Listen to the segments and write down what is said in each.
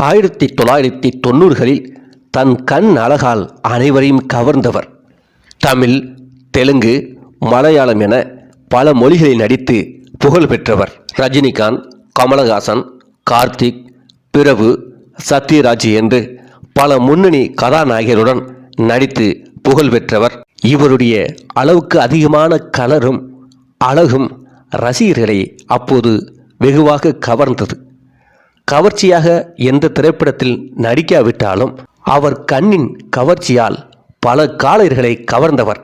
ஆயிரத்தி தொள்ளாயிரத்தி தொண்ணூறுகளில் தன் கண் அழகால் அனைவரையும் கவர்ந்தவர். தமிழ் தெலுங்கு மலையாளம் என பல மொழிகளில் நடித்து புகழ் பெற்றவர். ரஜினிகாந்த் கமலஹாசன் கார்த்திக் பிரபு சத்யராஜ் என்று பல முன்னணி கதாநாயகருடன் நடித்து புகழ் பெற்றவர். இவருடைய அளவுக்கு அதிகமான கலரும் அழகும் ரசிகர்களை அப்போது வெகுவாக கவர்ந்தது. கவர்ச்சியாக எந்த திரைப்படத்தில் நடிக்காவிட்டாலும் அவர் கண்ணின் கவர்ச்சியால் பல காலர்களை கவர்ந்தவர்.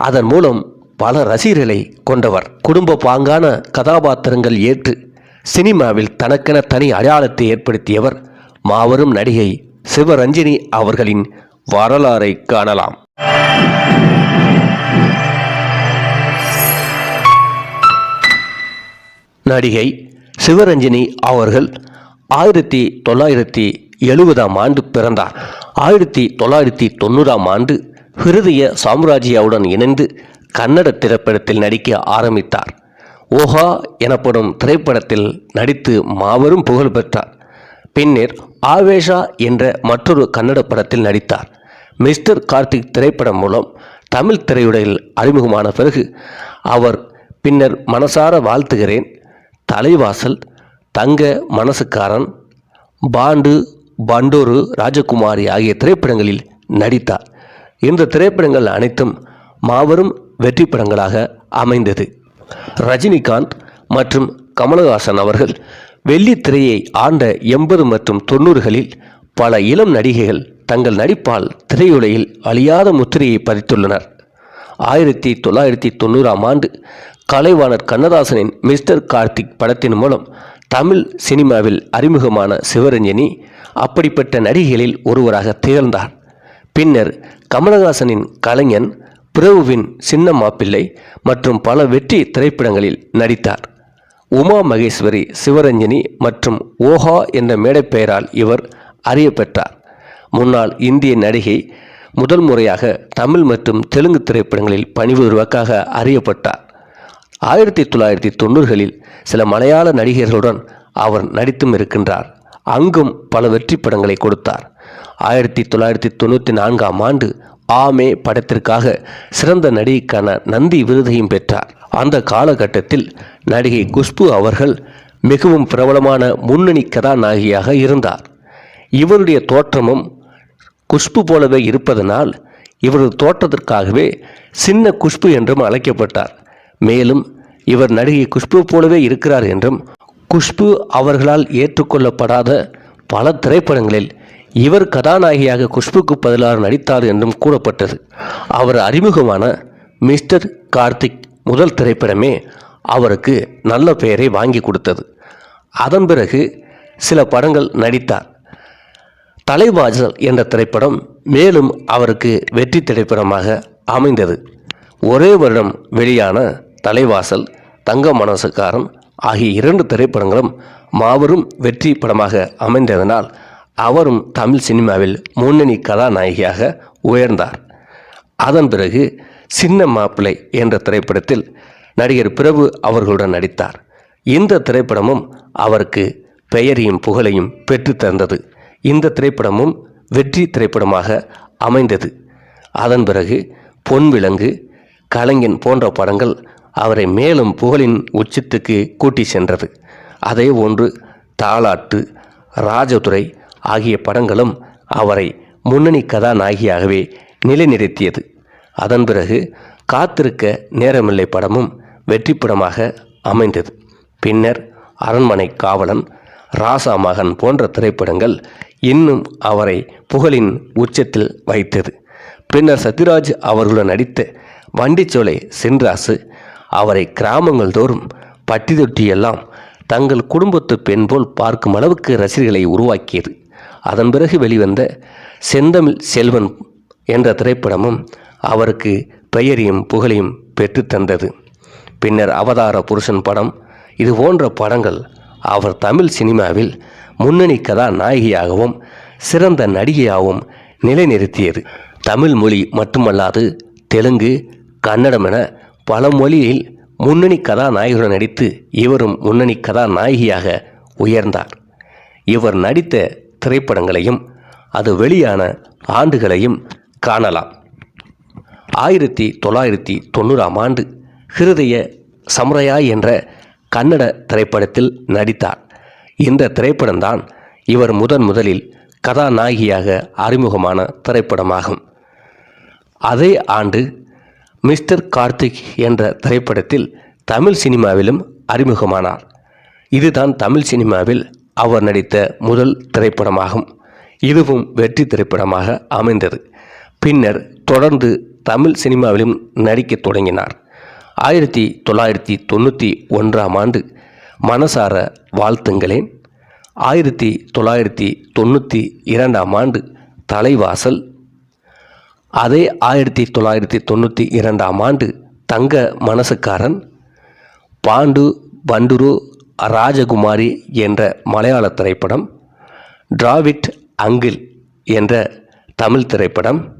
அதன் மூலம் பல ரசிகர்களை கொண்டவர். குடும்ப பாங்கான கதாபாத்திரங்கள் ஏற்று சினிமாவில் தனக்கென தனி அடையாளத்தை ஏற்படுத்தியவர் மாபெரும் நடிகை சிவரஞ்சினி அவர்களின் வரலாறை காணலாம். நடிகை சிவரஞ்சினி அவர்கள் ஆயிரத்தி தொள்ளாயிரத்தி எழுபதாம் ஆண்டு பிறந்தார். ஆயிரத்தி தொள்ளாயிரத்தி தொண்ணூறாம் ஆண்டு ஹிருதய சாம்ராஜ்யாவுடன் இணைந்து கன்னட திரைப்படத்தில் நடிக்க ஆரம்பித்தார். ஓஹா எனப்படும் திரைப்படத்தில் நடித்து மாபெரும் புகழ் பெற்றார். பின்னர் ஆவேஷா என்ற மற்றொரு கன்னட படத்தில் நடித்தார். மிஸ்டர் கார்த்திக் திரைப்படம் மூலம் தமிழ் திரையுடையில் அறிமுகமான பிறகு அவர் பின்னர் மனசார வாழ்த்துகிறேன் தலைவாசல் தங்க மனசுக்காரன் பாண்டு பண்டோரு ராஜகுமாரி ஆகிய திரைப்படங்களில் நடித்தார். இந்த திரைப்படங்கள் அனைத்தும் மாபெரும் வெற்றி படங்களாக அமைந்தது. ரஜினிகாந்த் மற்றும் கமலஹாசன் அவர்கள் வெள்ளித்திரையை ஆண்ட எண்பது மற்றும் தொண்ணூறுகளில் பல இளம் நடிகைகள் தங்கள் நடிப்பால் திரையுலகில் அழியாத முத்திரையை பதித்துள்ளனர். ஆயிரத்தி தொள்ளாயிரத்தி தொண்ணூறாம் ஆண்டு கலைவாணர் கண்ணதாசனின் மிஸ்டர் கார்த்திக் படத்தின் மூலம் தமிழ் சினிமாவில் அறிமுகமான சிவரஞ்சனி அப்படிப்பட்ட நடிகைகளில் ஒருவராக திகழ்ந்தார். பின்னர் கமலஹாசனின் கலைஞன் பிரபுவின் சின்ன மாப்பிள்ளை மற்றும் பல வெற்றி திரைப்படங்களில் நடித்தார். உமா மகேஸ்வரி சிவரஞ்சனி மற்றும் ஓஹா என்ற மேடைப்பெயரால் இவர் அறியப்பெற்றார் முன்னாள் இந்திய நடிகை முதல் முறையாக தமிழ் மற்றும் தெலுங்கு திரைப்படங்களில் பணிபுரிவதற்காக அறியப்பட்டார். ஆயிரத்தி தொள்ளாயிரத்தி தொண்ணூறுகளில் சில மலையாள நடிகர்களுடன் அவர் நடித்தும் இருக்கின்றார். அங்கும் பல வெற்றி படங்களை கொடுத்தார். ஆயிரத்தி தொள்ளாயிரத்தி தொண்ணூற்றி நான்காம் ஆண்டு ஆமே படத்திற்காக சிறந்த நடிகைக்கான நந்தி விருதையும் பெற்றார். அந்த காலகட்டத்தில் நடிகை குஷ்பு அவர்கள் மிகவும் பிரபலமான முன்னணி கதாநாயகியாக இருந்தார். இவருடைய தோற்றமும் குஷ்பு போலவே இருப்பதனால் இவரது தோற்றத்திற்காகவே சின்ன குஷ்பு என்றும் அழைக்கப்பட்டார். மேலும் இவர் நடிகை குஷ்பு போலவே இருக்கிறார் என்றும் குஷ்பு அவர்களால் ஏற்றுக்கொள்ளப்படாத பல திரைப்படங்களில் இவர் கதாநாயகியாக குஷ்புக்கு பதிலாக நடித்தார் என்றும் கூறப்பட்டது. அவர் அறிமுகமான மிஸ்டர் கார்த்திக் முதல் திரைப்படமே அவருக்கு நல்ல பெயரை வாங்கி கொடுத்தது. அதன் பிறகு சில படங்கள் நடித்தார். தலைவாஜல் என்ற திரைப்படம் மேலும் அவருக்கு வெற்றி திரைப்படமாக அமைந்தது. ஒரே வருடம் வெளியான தலைவாசல் தங்க மனசுக்காரன் ஆகிய இரண்டு திரைப்படங்களும் மாபெரும் வெற்றி படமாக அமைந்ததனால் அவரும் தமிழ் சினிமாவில் முன்னணி கதாநாயகியாக உயர்ந்தார். அதன் பிறகு சின்ன மாப்பிள்ளை என்ற திரைப்படத்தில் நடிகர் பிரபு அவர்களுடன் நடித்தார். இந்த திரைப்படமும் அவருக்கு பெயரையும் புகழையும் பெற்றுத்தந்தது இந்த திரைப்படமும் வெற்றி திரைப்படமாக அமைந்தது. அதன் பிறகு பொன்விலங்கு கலைஞன் போன்ற படங்கள் அவரை மேலும் புகழின் உச்சத்துக்கு கூட்டி சென்றது. அதே போன்று தாலாட்டு ராஜதுரை ஆகிய படங்களும் அவரை முன்னணி கதாநாயகியாகவே நிலைநிறுத்தியது. அதன் பிறகு காத்திருக்க நேரமில்லை படமும் வெற்றி படமாக அமைந்தது. பின்னர் அரண்மனை காவலன் ராசா மகன் போன்ற திரைப்படங்கள் இன்னும் அவரை புகழின் உச்சத்தில் வைத்தது. பின்னர் சத்யராஜ் அவர்களுடன் நடித்த வண்டிச்சோலை சின்ராசு அவரை கிராமங்கள் தோறும் பட்டி தொட்டியெல்லாம் தங்கள் குடும்பத்து பெண் போல் பார்க்கும் அளவுக்கு ரசிகர்களை உருவாக்கியது. அதன் பிறகு வெளிவந்த செந்தமிழ் செல்வன் என்ற திரைப்படமும் அவருக்கு பெயரையும் புகழையும் பெற்றுத் தந்தது. பின்னர் அவதார புருஷன் படம் இது போன்ற படங்கள் அவர் தமிழ் சினிமாவில் முன்னணி கதாநாயகியாகவும் சிறந்த நடிகையாகவும் நிலைநிறுத்தியது. தமிழ் மொழி மட்டுமல்லாது தெலுங்கு கன்னடம் என பல மொழியில் முன்னணி கதாநாயகருடன் நடித்து இவரும் முன்னணி கதாநாயகியாக உயர்ந்தார். இவர் நடித்த திரைப்படங்களையும் அது வெளியான ஆண்டுகளையும் காணலாம். ஆயிரத்தி தொள்ளாயிரத்தி தொண்ணூறாம் ஆண்டு ஹிருதய சமுரையா என்ற கன்னட திரைப்படத்தில் நடித்தார். இந்த திரைப்படம்தான் இவர் முதன் முதலில் கதாநாயகியாக அறிமுகமான திரைப்படமாகும். அதே ஆண்டு மிஸ்டர் கார்த்திக் என்ற திரைப்படத்தில் தமிழ் சினிமாவிலும் அறிமுகமானார். இதுதான் தமிழ் சினிமாவில் அவர் நடித்த முதல் திரைப்படமாகும். இதுவும் வெற்றி திரைப்படமாக அமைந்தது. பின்னர் தொடர்ந்து தமிழ் சினிமாவிலும் நடிக்கத் தொடங்கினார். ஆயிரத்தி தொள்ளாயிரத்தி தொண்ணூற்றி ஒன்றாம் ஆண்டு மனசார வாழ்த்துங்களேன் ஆயிரத்தி தொள்ளாயிரத்தி தொண்ணூற்றி இரண்டாம் ஆண்டு தலைவாசல் அதே ஆயிரத்தி தொள்ளாயிரத்தி தொண்ணூற்றி இரண்டாம் ஆண்டு தங்க மனசுக்காரன் பாண்டு பண்டுரு ராஜகுமாரி என்ற மலையாள திரைப்படம் டிராவிட் அங்கிள் என்ற தமிழ் திரைப்படம்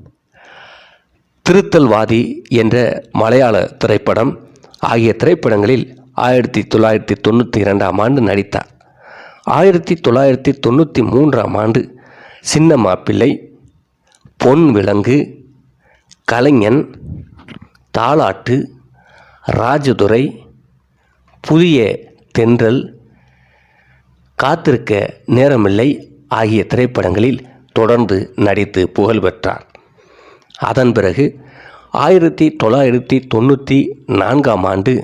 திருத்தல்வாதி என்ற மலையாள திரைப்படம் ஆகிய திரைப்படங்களில் ஆயிரத்தி தொள்ளாயிரத்தி தொண்ணூற்றி இரண்டாம் ஆண்டு நடித்தார். ஆயிரத்தி தொள்ளாயிரத்தி தொண்ணூற்றி மூன்றாம் ஆண்டு சின்ன மாப்பிள்ளை பொன் விலங்கு கலைஞன் தாலாட்டு ராஜதுரை புதிய தென்றல் காத்திருக்க நேரமில்லை ஆகிய திரைப்படங்களில் தொடர்ந்து நடித்து புகழ் பெற்றார். அதன் பிறகு ஆயிரத்தி தொள்ளாயிரத்தி தொண்ணூற்றி நான்காம் ஆண்டு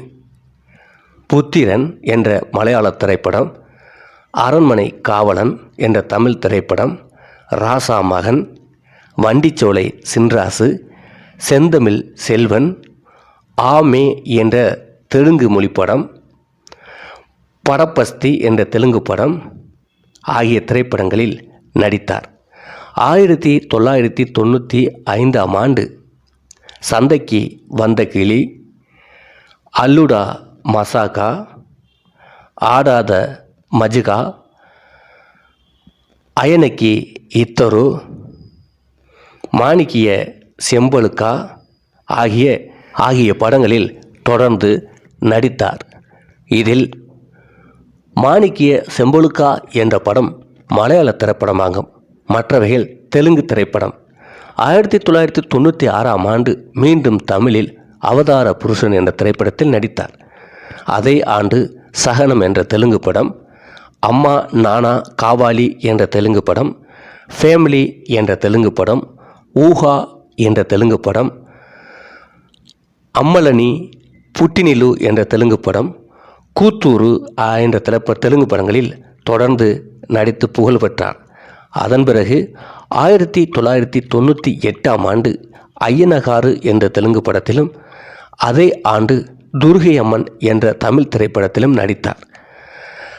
புத்திரன் என்ற மலையாள திரைப்படம் அரண்மனை காவலன் என்ற தமிழ் திரைப்படம் ராசா மகன் வண்டிச்சோலை சின்ராசு செந்தமிழ் செல்வன் ஆமே என்ற தெலுங்கு மொழி படம் படப்பஸ்தி என்ற தெலுங்கு படம் ஆகிய திரைப்படங்களில் நடித்தார். ஆயிரத்தி தொள்ளாயிரத்தி தொண்ணூற்றி ஐந்தாம் ஆண்டு சந்தைக்கு வந்த கிளி அல்லுடா மசாகா ஆடாத மஜுகா அயனக்கி இத்தரு மாணிக்கிய செம்பழுக்கா ஆகிய ஆகிய படங்களில் தொடர்ந்து நடித்தார். இதில் மாணிக்கிய செம்பொழுக்கா என்ற படம் மலையாள திரைப்படமாகும். மற்றவைகள் தெலுங்கு திரைப்படம். ஆயிரத்தி தொள்ளாயிரத்தி தொண்ணூற்றி ஆறாம் ஆண்டு மீண்டும் தமிழில் அவதார புருஷன் என்ற திரைப்படத்தில் நடித்தார். அதே ஆண்டு சகனம் என்ற தெலுங்கு படம் அம்மா நானா காவாலி என்ற தெலுங்கு படம் ஃபேமிலி என்ற தெலுங்கு படம் ஊஹா என்ற தெலுங்கு படம் அம்மலனி புட்டினிலு என்ற தெலுங்கு படம் கூத்தூரு என்ற திரைப்ப தெலுங்கு படங்களில் தொடர்ந்து நடித்து புகழ் பெற்றார். அதன் பிறகு ஆயிரத்தி தொள்ளாயிரத்தி தொண்ணூற்றி எட்டாம் ஆண்டு ஐயனகாரு என்ற தெலுங்கு படத்திலும் அதே ஆண்டு துர்கை அம்மன் என்ற தமிழ் திரைப்படத்திலும் நடித்தார்.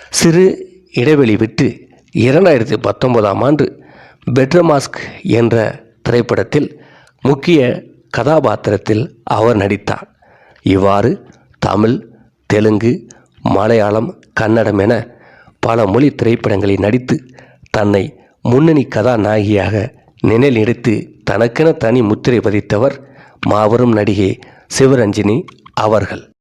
சிறு இடைவெளி விட்டு இரண்டாயிரத்தி பத்தொன்பதாம் ஆண்டு பெட்ரமாஸ்க் என்ற திரைப்படத்தில் முக்கிய கதாபாத்திரத்தில் அவர் நடித்தார். இவ்வாறு தமிழ் தெலுங்கு மலையாளம் கன்னடம் என பல மொழி திரைப்படங்களில் நடித்து தன்னை முன்னணி கதாநாயகியாக நிலைநிறுத்தி தனக்கென தனி முத்திரை பதித்தவர் மாபெரும் நடிகை சிவரஞ்சினி அவர்கள்.